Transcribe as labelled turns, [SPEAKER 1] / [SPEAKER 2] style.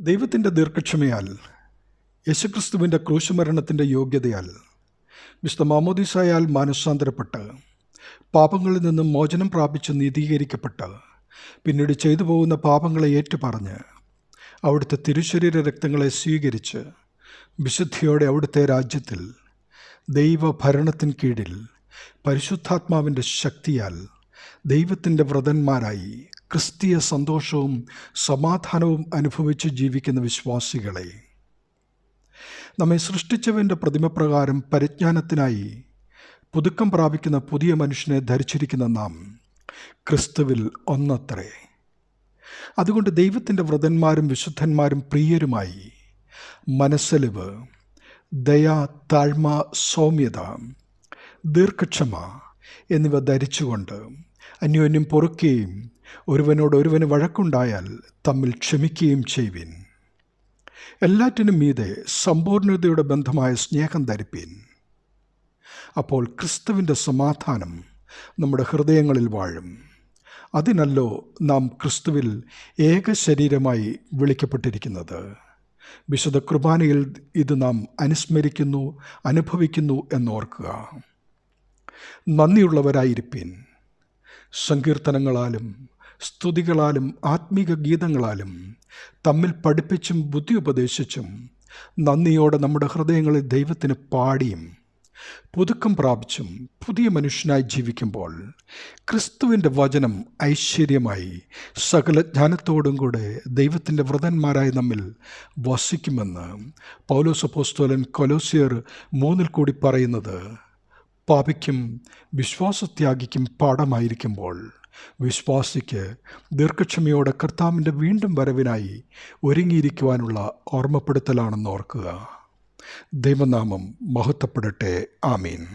[SPEAKER 1] ദൈവത്തിന്റെ ദീർഘക്ഷമയാൽ യേശുക്രിസ്തുവിന്റെ ക്രൂശുമരണത്തിന്റെ യോഗ്യതയാൽ വിശുദ്ധ മാമോദീസായാൽ മാനസാന്തരപ്പെട്ട് പാപങ്ങളിൽ നിന്നും മോചനം പ്രാപിച്ച് നീതീകരിക്കപ്പെട്ട് പിന്നീട് ചെയ്തു പോകുന്ന പാപങ്ങളെ ഏറ്റുപറഞ്ഞ് അവിടുത്തെ തിരുശരീര രക്തങ്ങളെ സ്വീകരിച്ച് വിശുദ്ധിയോടെ അവിടുത്തെ രാജ്യത്തിൽ ദൈവഭരണത്തിൻ കീഴിൽ പരിശുദ്ധാത്മാവിന്റെ ശക്തിയാൽ ദൈവത്തിന്റെ വ്രതന്മാരായി ക്രിസ്തീയ സന്തോഷവും സമാധാനവും അനുഭവിച്ച് ജീവിക്കുന്ന വിശ്വാസികളെ നമ്മെ സൃഷ്ടിച്ചവന്റെ പ്രതിമപ്രകാരം പരിജ്ഞാനത്തിനായി പുതുക്കം പ്രാപിക്കുന്ന പുതിയ മനുഷ്യനെ ധരിച്ചിരിക്കുന്ന നാം ക്രിസ്തുവിൽ ഒന്നത്രേ. അതുകൊണ്ട് ദൈവത്തിന്റെ വ്രതന്മാരും വിശുദ്ധന്മാരും പ്രിയരുമായി മനസ്സലിവ് ദയ താഴ്മ സൗമ്യത ദീർഘക്ഷമ എന്നിവ ധരിച്ചുകൊണ്ട് അന്യോന്യം പൊറുക്കുകയും ഒരുവനോട് ഒരുവന് വഴക്കുണ്ടായാൽ തമ്മിൽ ക്ഷമിക്കുകയും ചെയ്യുവിൻ. എല്ലാറ്റിനും മീതെ സമ്പൂർണതയുടെ ബന്ധമായ സ്നേഹം ധരിപ്പീൻ. അപ്പോൾ ക്രിസ്തുവിന്റെ സമാധാനം നമ്മുടെ ഹൃദയങ്ങളിൽ വാഴും. അതിനല്ലോ നാം ക്രിസ്തുവിൽ ഏക ശരീരമായി വിളിക്കപ്പെട്ടിരിക്കുന്നത്. വിശുദ്ധ കുർബാനയിൽ ഇത് നാം അനുസ്മരിക്കുന്നു അനുഭവിക്കുന്നു എന്നോർക്കുക. നന്ദിയുള്ളവരായിരിപ്പീൻ. സങ്കീർത്തനങ്ങളാലും സ്തുതികളാലും ആത്മീക ഗീതങ്ങളാലും തമ്മിൽ പഠിപ്പിച്ചും ബുദ്ധി ഉപദേശിച്ചും നന്ദിയോടെ നമ്മുടെ ഹൃദയങ്ങളിൽ ദൈവത്തിന് പാടിയും പുതുക്കം പ്രാപിച്ചും പുതിയ മനുഷ്യനായി ജീവിക്കുമ്പോൾ ക്രിസ്തുവിന്റെ വചനം ഐശ്വര്യമായി സകല ജ്ഞാനത്തോടും കൂടെ ദൈവത്തിന്റെ വ്രതന്മാരായി നമ്മിൽ വസിക്കുമെന്ന് പൗലോസപ്പോസ്തോലൻ കൊലോസിയർ മൂന്നിൽ കൂടി പറയുന്നത് പാപിക്കും വിശ്വാസത്യാഗിക്കും പാഠമായിരിക്കുമ്പോൾ വിശ്വാസിക്ക് ദീർഘക്ഷമയോടെ കർത്താവിന്റെ വീണ്ടും വരവിനായി ഒരുങ്ങിയിരിക്കുവാനുള്ള ഓർമ്മപ്പെടുത്തലാണെന്ന് ഓർക്കുക. ദൈവനാമം മഹത്വപ്പെടട്ടെ. ആമീൻ.